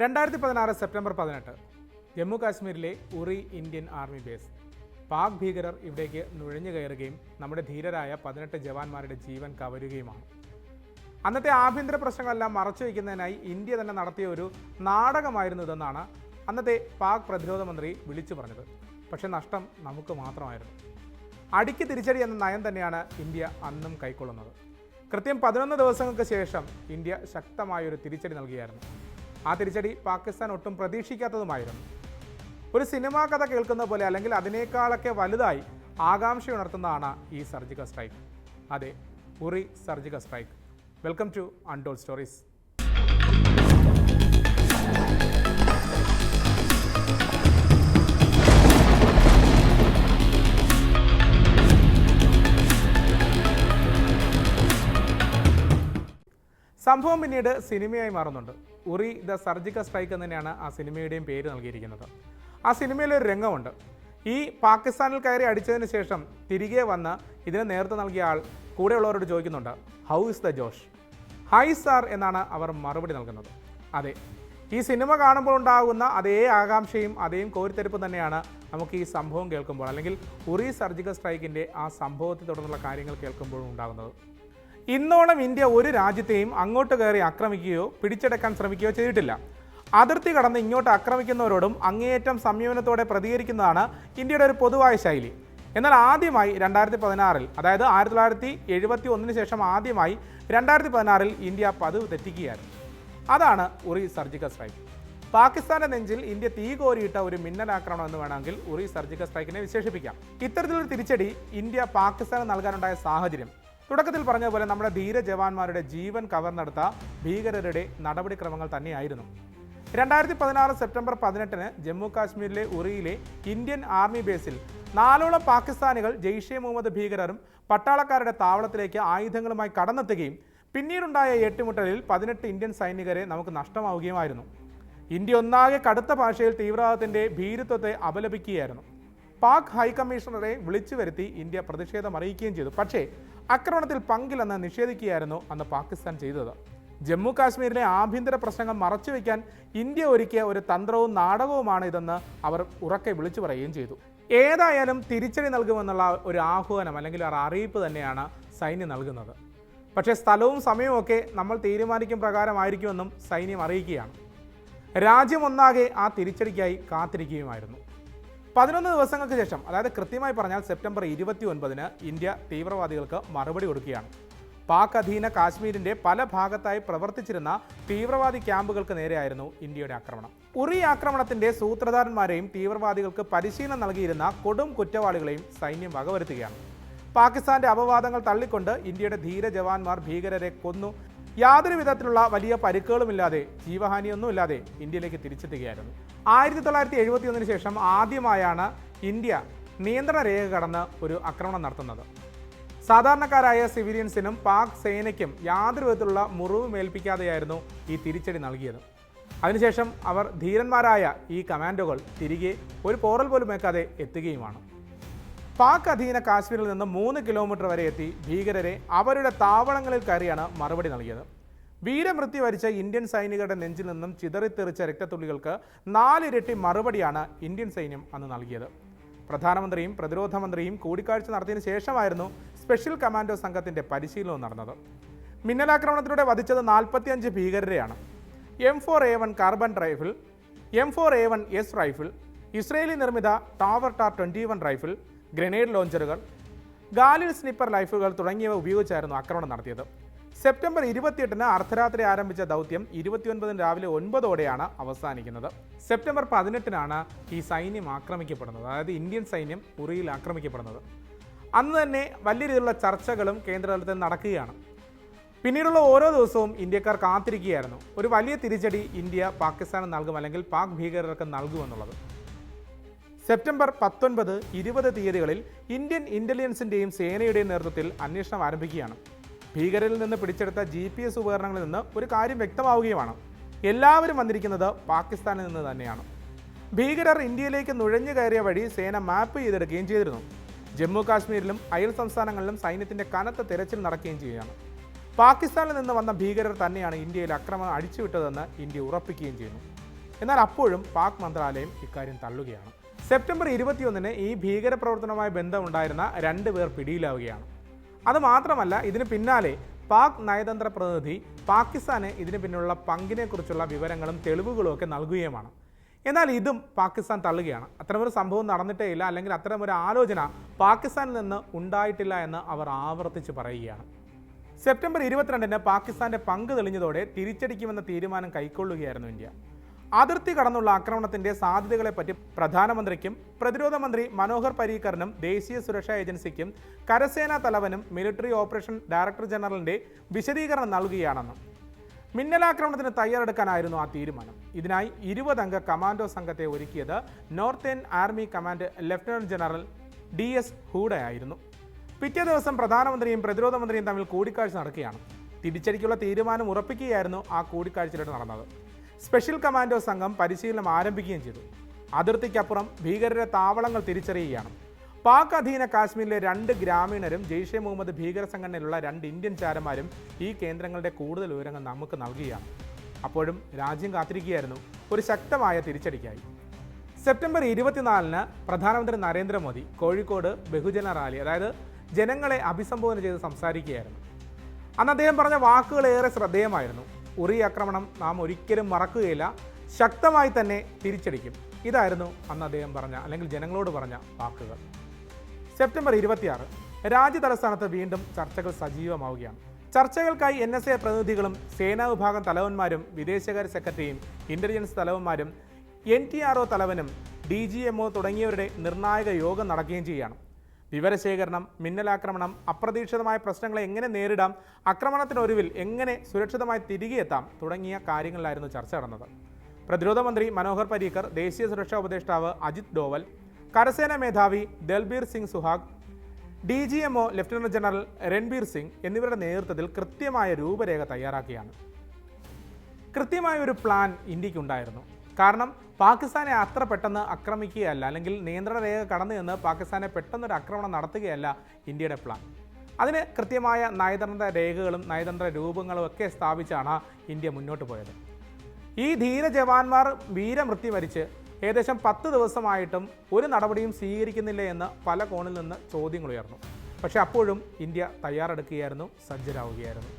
രണ്ടായിരത്തി പതിനാറ് സെപ്റ്റംബർ പതിനെട്ട് ജമ്മു കാശ്മീരിലെ Uri Indian army base. Pak ഭീകരർ ഇവിടേക്ക് നുഴഞ്ഞു കയറുകയും നമ്മുടെ ധീരരായ പതിനെട്ട് ജവാന്മാരുടെ ജീവൻ കവരുകയുമാണ്. അന്നത്തെ ആഭ്യന്തര പ്രശ്നങ്ങളെല്ലാം മറച്ചു വയ്ക്കുന്നതിനായി ഇന്ത്യ തന്നെ നടത്തിയ ഒരു നാടകമായിരുന്നു ഇതെന്നാണ് അന്നത്തെ പാക് പ്രതിരോധ മന്ത്രി വിളിച്ചു പറഞ്ഞത്. പക്ഷേ നഷ്ടം നമുക്ക് മാത്രമായിരുന്നു. അടിക്ക് തിരിച്ചടി എന്ന നയം തന്നെയാണ് ഇന്ത്യ അന്നും കൈക്കൊള്ളുന്നത്. കൃത്യം പതിനൊന്ന് ദിവസങ്ങൾക്ക് ശേഷം ഇന്ത്യ ശക്തമായൊരു തിരിച്ചടി നൽകിയായിരുന്നു. ആ തിരിച്ചടി പാകിസ്ഥാൻ ഒട്ടും പ്രതീക്ഷിക്കാത്തതുമായിരുന്നു. ഒരു സിനിമാ കഥ കേൾക്കുന്ന പോലെ അല്ലെങ്കിൽ അതിനേക്കാളൊക്കെ വലുതായി ആകാംക്ഷയുണർത്തുന്നതാണ് ഈ സർജിക്കൽ സ്ട്രൈക്ക്. അതെ Uri surgical strike. Welcome to untold stories. സംഭവം പിന്നീട് സിനിമയായി മാറുന്നുണ്ട്. ഉറി ദ സർജിക്കൽ സ്ട്രൈക്ക് എന്ന് തന്നെയാണ് ആ സിനിമയുടെയും പേര് നൽകിയിരിക്കുന്നത്. ആ സിനിമയിൽ ഒരു രംഗമുണ്ട്. ഈ പാകിസ്ഥാനിൽ കയറി അടിച്ചതിന് ശേഷം തിരികെ വന്ന് ഇതിനെ നേതൃത്വം നൽകിയ ആൾ കൂടെയുള്ളവരോട് ചോദിക്കുന്നുണ്ട് how is the josh high sir എന്നാണ് അവർ മറുപടി നൽകുന്നത്. അതെ ഈ സിനിമ കാണുമ്പോൾ ഉണ്ടാകുന്ന അതേ ആകാംക്ഷയും അതേ കോരിത്തെരുപ്പും തന്നെയാണ് നമുക്ക് ഈ സംഭവം കേൾക്കുമ്പോൾ അല്ലെങ്കിൽ ഉറി സർജിക്കൽ സ്ട്രൈക്കിന്റെ ആ സംഭവത്തെ തുടർന്നുള്ള കാര്യങ്ങൾ കേൾക്കുമ്പോഴും ഉണ്ടാകുന്നത്. ഇന്നോളം ഇന്ത്യ ഒരു രാജ്യത്തെയും അങ്ങോട്ട് കയറി ആക്രമിക്കുകയോ പിടിച്ചെടുക്കാൻ ശ്രമിക്കുകയോ ചെയ്തിട്ടില്ല. അതിർത്തി കടന്ന് ഇങ്ങോട്ട് ആക്രമിക്കുന്നവരോടും അങ്ങേയറ്റം സംയമനത്തോടെ പ്രതികരിക്കുന്നതാണ് ഇന്ത്യയുടെ ഒരു പൊതുവായ ശൈലി. എന്നാൽ ആദ്യമായി രണ്ടായിരത്തി പതിനാറിൽ അതായത് ആയിരത്തി തൊള്ളായിരത്തി എഴുപത്തി ഒന്നിന് ശേഷം ആദ്യമായി രണ്ടായിരത്തി പതിനാറിൽ ഇന്ത്യ പതിവ് തെറ്റിക്കുകയായിരുന്നു. അതാണ് ഉറി സർജിക്കൽ സ്ട്രൈക്ക്. പാകിസ്ഥാന്റെ നെഞ്ചിൽ ഇന്ത്യ തീ കോരിയിട്ട ഒരു മിന്നലാക്രമണം എന്ന് വേണമെങ്കിൽ ഉറി സർജിക്കൽ സ്ട്രൈക്കിനെ വിശേഷിപ്പിക്കാം. ഇത്തരത്തിലൊരു തിരിച്ചടി ഇന്ത്യ പാകിസ്ഥാന് നൽകാനുണ്ടായ സാഹചര്യം തുടക്കത്തിൽ പറഞ്ഞതുപോലെ നമ്മുടെ ധീര ജവാന്മാരുടെ ജീവൻ കവർന്നെടുത്ത ഭീകരരുടെ നടപടിക്രമങ്ങൾ തന്നെയായിരുന്നു. രണ്ടായിരത്തി പതിനാറ് സെപ്റ്റംബർ പതിനെട്ടിന് ജമ്മു കാശ്മീരിലെ ഉറിയിലെ ഇന്ത്യൻ ആർമി ബേസിൽ നാലോളം പാകിസ്ഥാനികൾ ജെയ്ഷെ മുഹമ്മദ് ഭീകരരും പട്ടാളക്കാരുടെ താവളത്തിലേക്ക് ആയുധങ്ങളുമായി കടന്നെത്തുകയും പിന്നീടുണ്ടായ ഏറ്റുമുട്ടലിൽ പതിനെട്ട് ഇന്ത്യൻ സൈനികരെ നമുക്ക് നഷ്ടമാവുകയുമായിരുന്നു. ഇന്ത്യ ഒന്നാകെ കടുത്ത ഭാഷയിൽ തീവ്രവാദത്തിന്റെ ഭീരുത്വത്തെ അപലപിക്കുകയായിരുന്നു. പാക് ഹൈക്കമ്മീഷണറെ വിളിച്ചു വരുത്തി ഇന്ത്യ പ്രതിഷേധം അറിയിക്കുകയും ചെയ്തു. പക്ഷേ ആക്രമണത്തിൽ പങ്കില്ലെന്ന് നിഷേധിക്കുകയായിരുന്നു അന്ന് പാകിസ്ഥാൻ ചെയ്തത്. ജമ്മു കാശ്മീരിലെ ആഭ്യന്തര പ്രശ്നങ്ങൾ മറച്ചുവെക്കാൻ ഇന്ത്യ ഒരുക്കിയ ഒരു തന്ത്രവും നാടകവുമാണ് ഇതെന്ന് അവർ ഉറക്കെ വിളിച്ചു പറയുകയും ചെയ്തു. ഏതായാലും തിരിച്ചടി നൽകുമെന്നുള്ള ഒരു ആഹ്വാനം അല്ലെങ്കിൽ ഒരു അറിയിപ്പ് തന്നെയാണ് സൈന്യം നൽകുന്നത്. പക്ഷേ സ്ഥലവും സമയവും ഒക്കെ നമ്മൾ തീരുമാനിക്കും പ്രകാരമായിരിക്കുമെന്നും സൈന്യം അറിയിക്കുകയാണ്. രാജ്യമൊന്നാകെ ആ തിരിച്ചടിക്കായി കാത്തിരിക്കുകയുമായിരുന്നു. പതിനൊന്ന് ദിവസങ്ങൾക്ക് ശേഷം അതായത് കൃത്യമായി പറഞ്ഞാൽ സെപ്റ്റംബർ ഇരുപത്തി ഒൻപതിന് ഇന്ത്യ തീവ്രവാദികൾക്ക് മറുപടി കൊടുക്കുകയാണ്. പാക് അധീന കാശ്മീരിന്റെ പല ഭാഗത്തായി പ്രവർത്തിച്ചിരുന്ന തീവ്രവാദി ക്യാമ്പുകൾക്ക് നേരെയായിരുന്നു ഇന്ത്യയുടെ ആക്രമണം. ഉറി ആക്രമണത്തിന്റെ സൂത്രധാരന്മാരെയും തീവ്രവാദികൾക്ക് പരിശീലനം നൽകിയിരുന്ന കൊടും കുറ്റവാളികളെയും സൈന്യം വകവരുത്തുകയാണ്. പാകിസ്ഥാന്റെ അപവാദങ്ങൾ തള്ളിക്കൊണ്ട് ഇന്ത്യയുടെ ധീര ജവാന്മാർ ഭീകരരെ കൊന്നു. യാതൊരു വിധത്തിലുള്ള വലിയ പരിക്കുകളുമില്ലാതെ ജീവഹാനിയൊന്നുമില്ലാതെ ഇന്ത്യയിലേക്ക് തിരിച്ചെത്തുകയായിരുന്നു. ആയിരത്തി തൊള്ളായിരത്തി എഴുപത്തി ഒന്നിന് ശേഷം ആദ്യമായാണ് ഇന്ത്യ നിയന്ത്രണ രേഖ കടന്ന് ഒരു ആക്രമണം നടത്തുന്നത്. സാധാരണക്കാരായ സിവിലിയൻസിനും പാക് സേനയ്ക്കും യാതൊരു വിധത്തിലുള്ള മുറിവ് ഏൽപ്പിക്കാതെയായിരുന്നു ഈ തിരിച്ചടി നൽകിയത്. അതിനുശേഷം അവർ ധീരന്മാരായ ഈ കമാൻഡോകൾ തിരികെ ഒരു പോറൽ പോലും വെക്കാതെ എത്തുകയുമാണ്. പാക് അധീന കാശ്മീരിൽ നിന്ന് മൂന്ന് കിലോമീറ്റർ വരെ എത്തി ഭീകരരെ അവരുടെ താവളങ്ങളിൽ കയറിയാണ് മറുപടി നൽകിയത്. വീരമൃത്യു വരിച്ച ഇന്ത്യൻ സൈനികരുടെ നെഞ്ചിൽ നിന്നും ചിതറിത്തെറിച്ച രക്തത്തുള്ളികൾക്ക് നാലിരട്ടി മറുപടിയാണ് ഇന്ത്യൻ സൈന്യം അന്ന് നൽകിയത്. പ്രധാനമന്ത്രിയും പ്രതിരോധ മന്ത്രിയും കൂടിക്കാഴ്ച നടത്തിയതിനു ശേഷമായിരുന്നു സ്പെഷ്യൽ കമാൻഡോ സംഘത്തിന്റെ പരിശീലനവും നടന്നത്. മിന്നലാക്രമണത്തിലൂടെ വധിച്ചത് നാൽപ്പത്തിയഞ്ച് ഭീകരരെയാണ്. M four A one carbine rifle M four A one S rifle Israeli നിർമ്മിത Tavor TAR twenty one rifle grenade ലോഞ്ചറുകൾ Galil sniper ലൈഫുകൾ തുടങ്ങിയവ ഉപയോഗിച്ചായിരുന്നു ആക്രമണം നടത്തിയത്. സെപ്റ്റംബർ ഇരുപത്തിയെട്ടിന് അർദ്ധരാത്രി ആരംഭിച്ച ദൗത്യം ഇരുപത്തിയൊൻപതിന് രാവിലെ ഒൻപതോടെയാണ് അവസാനിക്കുന്നത്. സെപ്റ്റംബർ പതിനെട്ടിനാണ് ഈ സൈന്യം ആക്രമിക്കപ്പെടുന്നത് അതായത് ഇന്ത്യൻ സൈന്യം ഉറിയിൽ ആക്രമിക്കപ്പെടുന്നത്. അന്ന് തന്നെ വലിയ രീതിയിലുള്ള ചർച്ചകളും കേന്ദ്രതലത്തിൽ നടക്കുകയാണ്. പിന്നീടുള്ള ഓരോ ദിവസവും ഇന്ത്യക്കാർ കാത്തിരിക്കുകയായിരുന്നു. ഒരു വലിയ തിരിച്ചടി ഇന്ത്യ പാകിസ്ഥാന് നൽകും അല്ലെങ്കിൽ പാക് ഭീകരർക്ക് നൽകുമെന്നുള്ളത്. സെപ്റ്റംബർ പത്തൊൻപത് ഇരുപത് തീയതികളിൽ ഇന്ത്യൻ ഇന്റലിജൻസിന്റെയും സേനയുടെയും നേതൃത്വത്തിൽ അന്വേഷണം ആരംഭിക്കുകയാണ്. ഭീകരരിൽ നിന്ന് പിടിച്ചെടുത്ത ജി പി എസ് ഉപകരണങ്ങളിൽ നിന്ന് ഒരു കാര്യം വ്യക്തമാവുകയുമാണ്. എല്ലാവരും വന്നിരിക്കുന്നത് പാകിസ്ഥാനിൽ നിന്ന് തന്നെയാണ്. ഭീകരർ ഇന്ത്യയിലേക്ക് നുഴഞ്ഞു കയറിയ വഴി സേന മാപ്പ് ചെയ്തെടുക്കുകയും ചെയ്തിരുന്നു. ജമ്മു കാശ്മീരിലും അയൽ സംസ്ഥാനങ്ങളിലും സൈന്യത്തിന്റെ കനത്ത തിരച്ചിൽ നടക്കുകയും ചെയ്യുകയാണ്. പാകിസ്ഥാനിൽ നിന്ന് വന്ന ഭീകരർ തന്നെയാണ് ഇന്ത്യയിൽ അക്രമം അടിച്ചുവിട്ടതെന്ന് ഇന്ത്യ ഉറപ്പിക്കുകയും ചെയ്യുന്നു. എന്നാൽ അപ്പോഴും പാക് മന്ത്രാലയം ഇക്കാര്യം തള്ളുകയാണ്. സെപ്റ്റംബർ ഇരുപത്തിയൊന്നിന് ഈ ഭീകരപ്രവർത്തനവുമായി ബന്ധമുണ്ടായിരുന്ന രണ്ട് പേർ പിടിയിലാവുകയാണ്. അതുമാത്രമല്ല ഇതിന് പിന്നാലെ പാക് നയതന്ത്ര പ്രതിനിധി പാകിസ്ഥാന് ഇതിന് പിന്നിലുള്ള പങ്കിനെക്കുറിച്ചുള്ള വിവരങ്ങളും തെളിവുകളും ഒക്കെ നൽകുകയുമാണ്. എന്നാൽ ഇതും പാകിസ്ഥാൻ തള്ളുകയാണ്. അത്തരമൊരു സംഭവം നടന്നിട്ടേ ഇല്ല അല്ലെങ്കിൽ അത്തരമൊരു ആലോചന പാകിസ്ഥാനിൽ നിന്ന് ഉണ്ടായിട്ടില്ല എന്ന് അവർ ആവർത്തിച്ച് പറയുകയാണ്. സെപ്റ്റംബർ ഇരുപത്തിരണ്ടിന് പാകിസ്ഥാന്റെ പങ്ക് തെളിഞ്ഞതോടെ തിരിച്ചടിക്കുമെന്ന തീരുമാനം കൈക്കൊള്ളുകയായിരുന്നു ഇന്ത്യ. അതിർത്തി കടന്നുള്ള ആക്രമണത്തിന്റെ സാധ്യതകളെപ്പറ്റി പ്രധാനമന്ത്രിക്കും പ്രതിരോധ മന്ത്രി മനോഹർ പരീക്കറിനും ദേശീയ സുരക്ഷാ ഏജൻസിക്കും കരസേനാ തലവനും മിലിറ്ററി ഓപ്പറേഷൻ ഡയറക്ടർ ജനറലിന്റെ വിശദീകരണം നൽകുകയാണെന്നും മിന്നലാക്രമണത്തിന് തയ്യാറെടുക്കാനായിരുന്നു ആ തീരുമാനം. ഇതിനായി ഇരുപതംഗ കമാൻഡോ സംഘത്തെ ഒരുക്കിയത് northern army command lieutenant general D S ഹൂഡയായിരുന്നു. പിറ്റേ ദിവസം പ്രധാനമന്ത്രിയും പ്രതിരോധ മന്ത്രിയും തമ്മിൽ കൂടിക്കാഴ്ച നടക്കുകയാണ്. തിരിച്ചടിക്കുള്ള തീരുമാനം ഉറപ്പിക്കുകയായിരുന്നു ആ കൂടിക്കാഴ്ചയിലൂടെ നടന്നത്. സ്പെഷ്യൽ കമാൻഡോ സംഘം പരിശീലനം ആരംഭിക്കുകയും ചെയ്തു. അതിർത്തിക്കപ്പുറം ഭീകരരെ താവളങ്ങൾ തിരിച്ചറിയുകയാണ്. പാക് അധീന കാശ്മീരിലെ രണ്ട് ഗ്രാമീണരും ജെയ്ഷെ മുഹമ്മദ് ഭീകര സംഘടനയിലുള്ള രണ്ട് ഇന്ത്യൻ ചാരന്മാരും ഈ കേന്ദ്രങ്ങളുടെ കൂടുതൽ വിവരങ്ങൾ നമുക്ക് നൽകുകയാണ്. അപ്പോഴും രാജ്യം കാത്തിരിക്കുകയായിരുന്നു. ഒരു ശക്തമായ തിരിച്ചടിക്കായി. സെപ്റ്റംബർ ഇരുപത്തിനാലിന് പ്രധാനമന്ത്രി നരേന്ദ്രമോദി കോഴിക്കോട് ബഹുജന റാലി അതായത് ജനങ്ങളെ അഭിസംബോധന ചെയ്ത് സംസാരിക്കുകയായിരുന്നു. അന്ന് അദ്ദേഹം പറഞ്ഞ വാക്കുകൾ ഏറെ ശ്രദ്ധേയമായിരുന്നു. ഉറി ആക്രമണം നാം ഒരിക്കലും മറക്കുകയില്ല. ശക്തമായി തന്നെ തിരിച്ചടിക്കും. ഇതായിരുന്നു അന്ന് അദ്ദേഹം പറഞ്ഞ അല്ലെങ്കിൽ ജനങ്ങളോട് പറഞ്ഞ വാക്കുകൾ. സെപ്റ്റംബർ ഇരുപത്തിയാറ് രാജ്യ തലസ്ഥാനത്ത് വീണ്ടും ചർച്ചകൾ സജീവമാവുകയാണ്. ചർച്ചകൾക്കായി എൻ എസ് എ പ്രതിനിധികളും സേനാ വിഭാഗം തലവന്മാരും വിദേശകാര്യ സെക്രട്ടറിയും ഇന്റലിജൻസ് തലവന്മാരും എൻ ടി ആർ ഒ തലവനും ഡി ജി എം ഒ തുടങ്ങിയവരുടെ നിർണായക യോഗം നടക്കുകയും ചെയ്യുകയാണ്. വിവരശേഖരണം മിന്നലാക്രമണം അപ്രതീക്ഷിതമായ പ്രശ്നങ്ങളെ എങ്ങനെ നേരിടാം ആക്രമണത്തിനൊരുവിൽ എങ്ങനെ സുരക്ഷിതമായി തിരികെ എത്താം തുടങ്ങിയ കാര്യങ്ങളിലായിരുന്നു ചർച്ച നടന്നത്. പ്രതിരോധ മന്ത്രി മനോഹർ പരീക്കർ ദേശീയ സുരക്ഷാ ഉപദേഷ്ടാവ് അജിത് ഡോവൽ കരസേനാ മേധാവി Dalbir Singh Suhag D G MO lieutenant general Ranbir Singh എന്നിവരുടെ നേതൃത്വത്തിൽ കൃത്യമായ രൂപരേഖ തയ്യാറാക്കിയാണ്. കൃത്യമായ ഒരു പ്ലാൻ ഇന്ത്യക്കുണ്ടായിരുന്നു കാരണം പാകിസ്ഥാനെ അത്ര പെട്ടെന്ന് ആക്രമിക്കുകയല്ല അല്ലെങ്കിൽ നിയന്ത്രണ രേഖ കടന്നു നിന്ന് പാകിസ്ഥാനെ പെട്ടെന്നൊരു ആക്രമണം നടത്തുകയല്ല ഇന്ത്യയുടെ പ്ലാൻ അതിന് കൃത്യമായ നയതന്ത്ര രേഖകളും നയതന്ത്ര രൂപങ്ങളും ഒക്കെ സ്ഥാപിച്ചാണ് ഇന്ത്യ മുന്നോട്ട് പോയത്. ഈ ധീര ജവാന്മാർ വീരമൃത്യു വരിച്ച് ഏകദേശം പത്ത് ദിവസമായിട്ടും ഒരു നടപടിയും സ്വീകരിക്കുന്നില്ല എന്ന് പല കോണിൽ നിന്ന് ചോദ്യങ്ങൾ ഉയർന്നു. പക്ഷേ അപ്പോഴും ഇന്ത്യ തയ്യാറെടുക്കുകയായിരുന്നു സജ്ജരാവുകയായിരുന്നു.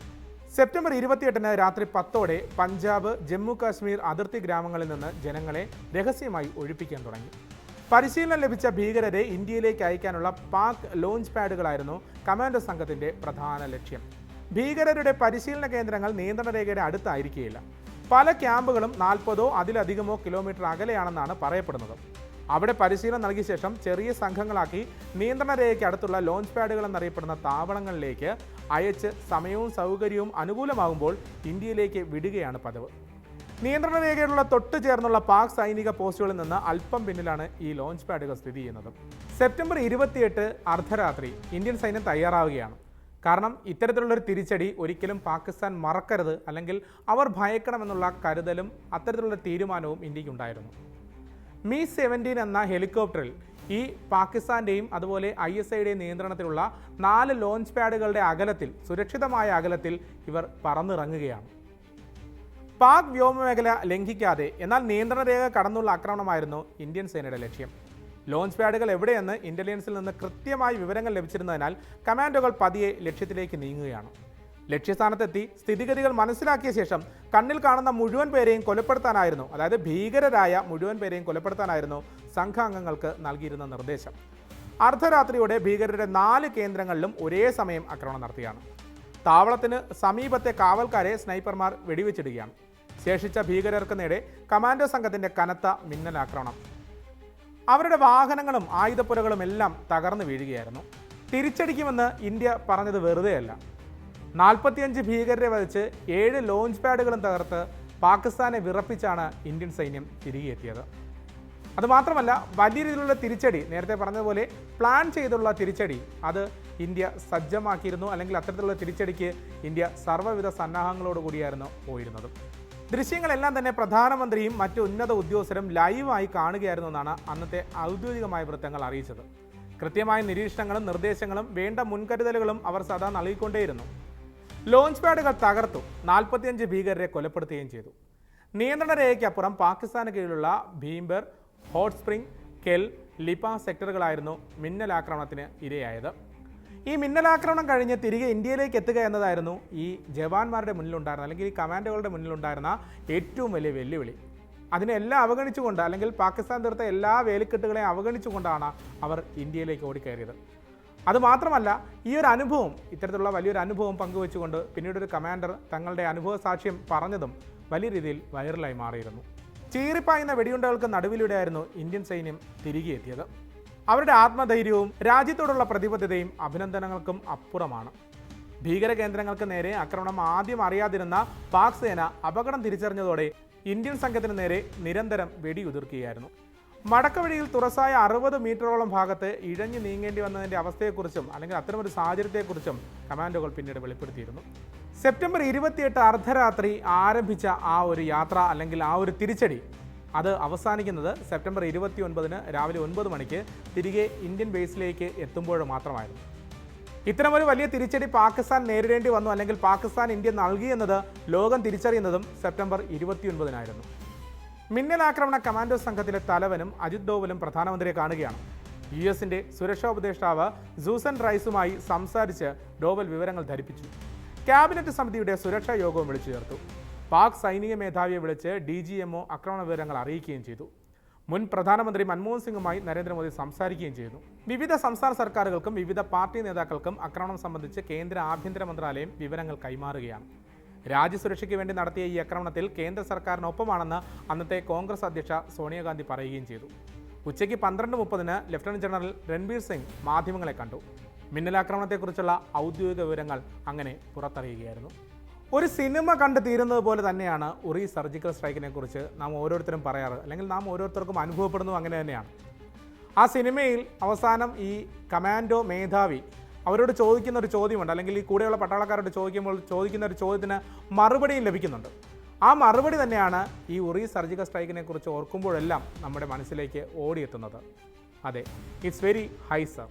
സെപ്റ്റംബർ ഇരുപത്തിയെട്ടിന് രാത്രി പത്തോടെ പഞ്ചാബ് ജമ്മു കാശ്മീർ അതിർത്തി ഗ്രാമങ്ങളിൽ നിന്ന് ജനങ്ങളെ രഹസ്യമായി ഒഴിപ്പിക്കാൻ തുടങ്ങി. പരിശീലനം ലഭിച്ച ഭീകരരെ ഇന്ത്യയിലേക്ക് അയക്കാനുള്ള പാക് ലോഞ്ച് പാഡുകളായിരുന്നു കമാൻഡോ സംഘത്തിന്റെ പ്രധാന ലക്ഷ്യം. ഭീകരരുടെ പരിശീലന കേന്ദ്രങ്ങൾ നിയന്ത്രണ രേഖയുടെ അടുത്തായിരിക്കുകയില്ല പല ക്യാമ്പുകളും നാൽപ്പതോ അതിലധികമോ കിലോമീറ്റർ അകലെയാണെന്നാണ് പറയപ്പെടുന്നത്. അവിടെ പരിശീലനം നൽകിയ ശേഷം ചെറിയ സംഘങ്ങളാക്കി നിയന്ത്രണ രേഖയ്ക്ക് അടുത്തുള്ള ലോഞ്ച് പാഡുകൾ എന്നറിയപ്പെടുന്ന താവളങ്ങളിലേക്ക് അയച്ച് സമയവും സൗകര്യവും അനുകൂലമാകുമ്പോൾ ഇന്ത്യയിലേക്ക് വിടുകയാണ് പതിവ്. നിയന്ത്രണ രേഖയിലുള്ള തൊട്ട് ചേർന്നുള്ള പാക് സൈനിക പോസ്റ്റുകളിൽ നിന്ന് അല്പം പിന്നിലാണ് ഈ ലോഞ്ച് പാഡുകൾ സ്ഥിതി ചെയ്യുന്നത്. സെപ്റ്റംബർ ഇരുപത്തിയെട്ട് അർദ്ധരാത്രി ഇന്ത്യൻ സൈന്യം തയ്യാറാവുകയാണ്. കാരണം ഇത്തരത്തിലുള്ളൊരു തിരിച്ചടി ഒരിക്കലും പാകിസ്ഥാൻ മറക്കരുത് അല്ലെങ്കിൽ അവർ ഭയക്കണമെന്നുള്ള കരുതലും അത്തരത്തിലുള്ള തീരുമാനവും ഇന്ത്യക്കുണ്ടായിരുന്നു മീ സെവന്റീൻ എന്ന ഹെലികോപ്റ്ററിൽ ഈ പാകിസ്ഥാന്റെയും അതുപോലെ ഐ എസ് ഐയുടെയും നിയന്ത്രണത്തിലുള്ള നാല് ലോഞ്ച് പാഡുകളുടെ അകലത്തിൽ സുരക്ഷിതമായ അകലത്തിൽ ഇവർ പറന്നിറങ്ങുകയാണ്. പാക് വ്യോമമേഖല ലംഘിക്കാതെ എന്നാൽ നിയന്ത്രണ രേഖ കടന്നുള്ള ആക്രമണമായിരുന്നു ഇന്ത്യൻ സേനയുടെ ലക്ഷ്യം. ലോഞ്ച് പാഡുകൾ എവിടെയെന്ന് ഇന്റലിജൻസിൽ നിന്ന് കൃത്യമായി വിവരങ്ങൾ ലഭിച്ചിരുന്നതിനാൽ കമാൻഡോകൾ പതിയെ ലക്ഷ്യത്തിലേക്ക് നീങ്ങുകയാണ്. ലക്ഷ്യസ്ഥാനത്തെത്തി സ്ഥിതിഗതികൾ മനസ്സിലാക്കിയ ശേഷം കണ്ണിൽ കാണുന്ന മുഴുവൻ പേരെയും കൊലപ്പെടുത്താനായിരുന്നു. അതായത് ഭീകരരായ മുഴുവൻ പേരെയും കൊലപ്പെടുത്താനായിരുന്നു സംഘാംഗങ്ങൾക്ക് നൽകിയിരുന്ന നിർദ്ദേശം. അർദ്ധരാത്രിയോടെ ഭീകരരുടെ നാല് കേന്ദ്രങ്ങളിലും ഒരേ സമയം ആക്രമണം നടത്തിയാണ്. താവളത്തിന് സമീപത്തെ കാവൽക്കാരെ സ്നൈപ്പർമാർ വെടിവെച്ചിടുകയാണ്. ശേഷിച്ച ഭീകരർക്ക് നേരെ കമാൻഡോ സംഘത്തിന്റെ കനത്ത മിന്നലാക്രമണം. അവരുടെ വാഹനങ്ങളും ആയുധപ്പുരകളും എല്ലാം തകർന്നു വീഴുകയായിരുന്നു. തിരിച്ചടിക്കുമെന്ന് ഇന്ത്യ പറഞ്ഞത് വെറുതെയല്ല. നാൽപ്പത്തിയഞ്ച് ഭീകരരെ വധിച്ച് ഏഴ് ലോഞ്ച് പാഡുകളും തകർത്ത് പാകിസ്ഥാനെ വിറപ്പിച്ചാണ് ഇന്ത്യൻ സൈന്യം തിരികെ എത്തിയത് അതുമാത്രമല്ല വലിയ രീതിയിലുള്ള തിരിച്ചടി നേരത്തെ പറഞ്ഞതുപോലെ പ്ലാൻ ചെയ്തുള്ള തിരിച്ചടി അത് ഇന്ത്യ സജ്ജമാക്കിയിരുന്നു. അല്ലെങ്കിൽ അത്തരത്തിലുള്ള തിരിച്ചടിക്ക് ഇന്ത്യ സർവവിധ സന്നാഹങ്ങളോട് കൂടിയായിരുന്നു പോയിരുന്നത്. ദൃശ്യങ്ങളെല്ലാം തന്നെ പ്രധാനമന്ത്രിയും മറ്റ് ഉന്നത ഉദ്യോഗസ്ഥരും ലൈവായി കാണുകയായിരുന്നു എന്നാണ് അന്നത്തെ ഔദ്യോഗികമായ വൃത്തങ്ങൾ അറിയിച്ചത്. കൃത്യമായ നിരീക്ഷണങ്ങളും നിർദ്ദേശങ്ങളും വേണ്ട മുൻകരുതലുകളും അവർ സദാ നൽകിക്കൊണ്ടേയിരുന്നു. ലോഞ്ച് പാഡുകൾ തകർത്തു. നാൽപ്പത്തിയഞ്ച് ഭീകരരെ കൊലപ്പെടുത്തുകയും ചെയ്തു. നിയന്ത്രണ രേഖയ്ക്കപ്പുറം പാകിസ്ഥാന് കീഴിലുള്ള ഭീംബർ ഹോട്ട് സ്പ്രിംഗ് കെൽ ലിപ സെക്ടറുകളായിരുന്നു മിന്നലാക്രമണത്തിന് ഇരയായത്. ഈ മിന്നലാക്രമണം കഴിഞ്ഞ് തിരികെ ഇന്ത്യയിലേക്ക് എത്തുക എന്നതായിരുന്നു ഈ ജവാന്മാരുടെ മുന്നിലുണ്ടായിരുന്ന അല്ലെങ്കിൽ ഈ കമാൻഡോകളുടെ മുന്നിലുണ്ടായിരുന്ന ഏറ്റവും വലിയ വെല്ലുവിളി. അതിനെല്ലാം അവഗണിച്ചുകൊണ്ട് അല്ലെങ്കിൽ പാകിസ്ഥാൻ തീർത്ത എല്ലാ വേലിക്കെട്ടുകളെയും അവഗണിച്ചുകൊണ്ടാണ് അവർ ഇന്ത്യയിലേക്ക് ഓടിക്കയറിയത്. അതുമാത്രമല്ല ഈ ഒരു അനുഭവം ഇത്തരത്തിലുള്ള വലിയൊരു അനുഭവം പങ്കുവെച്ചുകൊണ്ട് പിന്നീട് ഒരു കമാൻഡർ തങ്ങളുടെ അനുഭവ സാക്ഷ്യം പറഞ്ഞതും വലിയ രീതിയിൽ വൈറലായി മാറിയിരുന്നു. ചീറിപ്പായുന്ന വെടിയുണ്ടകൾക്ക് നടുവിലൂടെയായിരുന്നു ഇന്ത്യൻ സൈന്യം തിരികെ എത്തിയത്. അവരുടെ ആത്മധൈര്യവും രാജ്യത്തോടുള്ള പ്രതിബദ്ധതയും അഭിനന്ദനങ്ങൾക്കും അപ്പുറമാണ്. ഭീകര കേന്ദ്രങ്ങൾക്ക് നേരെ ആക്രമണം ആദ്യം അറിയാതിരുന്ന പാക് സേന അപകടം തിരിച്ചറിഞ്ഞതോടെ ഇന്ത്യൻ സംഘത്തിന് നേരെ നിരന്തരം വെടിയുതിർക്കുകയായിരുന്നു. മടക്കവഴിയിൽ തുറസായ അറുപത് മീറ്ററോളം ഭാഗത്ത് ഇഴഞ്ഞു നീങ്ങേണ്ടി വന്നതിന്റെ അവസ്ഥയെക്കുറിച്ചും അല്ലെങ്കിൽ അത്തരമൊരു സാഹചര്യത്തെക്കുറിച്ചും കമാൻഡോകൾ പിന്നീട് വെളിപ്പെടുത്തിയിരുന്നു. സെപ്റ്റംബർ ഇരുപത്തിയെട്ട് അർദ്ധരാത്രി ആരംഭിച്ച ആ ഒരു യാത്ര അല്ലെങ്കിൽ ആ ഒരു തിരിച്ചടി അത് അവസാനിക്കുന്നത് സെപ്റ്റംബർ ഇരുപത്തി ഒൻപതിന് രാവിലെ ഒൻപത് മണിക്ക് തിരികെ ഇന്ത്യൻ ബേസിലേക്ക് എത്തുമ്പോൾ മാത്രമായിരുന്നു. ഇത്തരമൊരു വലിയ തിരിച്ചടി പാകിസ്ഥാൻ നേരിടേണ്ടി വന്നു അല്ലെങ്കിൽ പാകിസ്ഥാൻ ഇന്ത്യ നൽകിയെന്നത് ലോകം തിരിച്ചറിയുന്നതും സെപ്റ്റംബർ ഇരുപത്തിയൊൻപതിനായിരുന്നു. മിന്നലാക്രമണ കമാൻഡോ സംഘത്തിലെ തലവനും അജിത് ഡോവലും പ്രധാനമന്ത്രിയെ കാണുകയാണ്. യു എസിന്റെ സുരക്ഷാ ഉപദേഷ്ടാവ് സൂസൻ റൈസുമായി സംസാരിച്ച് ഡോവൽ വിവരങ്ങൾ ധരിപ്പിച്ചു. ക്യാബിനറ്റ് സമിതിയുടെ സുരക്ഷാ യോഗവും വിളിച്ചു ചേർത്തു. പാക് സൈനിക മേധാവിയെ വിളിച്ച് ഡി ജി എംഒ ആക്രമണ വിവരങ്ങൾ അറിയിക്കുകയും ചെയ്തു. മുൻ പ്രധാനമന്ത്രി മൻമോഹൻ സിംഗുമായി നരേന്ദ്രമോദി സംസാരിക്കുകയും ചെയ്തു. വിവിധ സംസ്ഥാന സർക്കാരുകൾക്കും വിവിധ പാർട്ടി നേതാക്കൾക്കും ആക്രമണം സംബന്ധിച്ച് കേന്ദ്ര ആഭ്യന്തര മന്ത്രാലയം വിവരങ്ങൾ കൈമാറുകയാണ്. രാജ്യസുരക്ഷയ്ക്ക് വേണ്ടി നടത്തിയ ഈ ആക്രമണത്തിൽ കേന്ദ്ര സർക്കാരിനൊപ്പമാണെന്ന് അന്നത്തെ കോൺഗ്രസ് അധ്യക്ഷ സോണിയാഗാന്ധി പറയുകയും ചെയ്തു. ഉച്ചയ്ക്ക് പന്ത്രണ്ട് മുപ്പതിന് ലഫ്റ്റനന്റ് ജനറൽ രൺബീർ സിംഗ് മാധ്യമങ്ങളെ കണ്ടു. മിന്നലാക്രമണത്തെക്കുറിച്ചുള്ള ഔദ്യോഗിക വിവരങ്ങൾ അങ്ങനെ പുറത്തറിയുകയായിരുന്നു. ഒരു സിനിമ കണ്ട് തീരുന്നത് പോലെ തന്നെയാണ് ഉറി സർജിക്കൽ സ്ട്രൈക്കിനെ കുറിച്ച് നാം ഓരോരുത്തരും പറയാറ് അല്ലെങ്കിൽ നാം ഓരോരുത്തർക്കും അനുഭവപ്പെടുന്നു അങ്ങനെ തന്നെയാണ്. ആ സിനിമയിൽ അവസാനം ഈ കമാൻഡോ മേധാവി അവരോട് ചോദിക്കുന്ന ഒരു ചോദ്യമുണ്ട്. അല്ലെങ്കിൽ ഈ കൂടെയുള്ള പട്ടാളക്കാരോട് ചോദിക്കുമ്പോൾ ചോദിക്കുന്ന ഒരു ചോദ്യത്തിന് മറുപടിയും ലഭിക്കുന്നുണ്ട്. ആ മറുപടി തന്നെയാണ് ഈ ഉറി സർജിക്കൽ സ്ട്രൈക്കിനെ കുറിച്ച് ഓർക്കുമ്പോഴെല്ലാം നമ്മുടെ മനസ്സിലേക്ക് ഓടിയെത്തുന്നത്. അതെ ഇറ്റ്സ് വെരി ഹൈ സർ.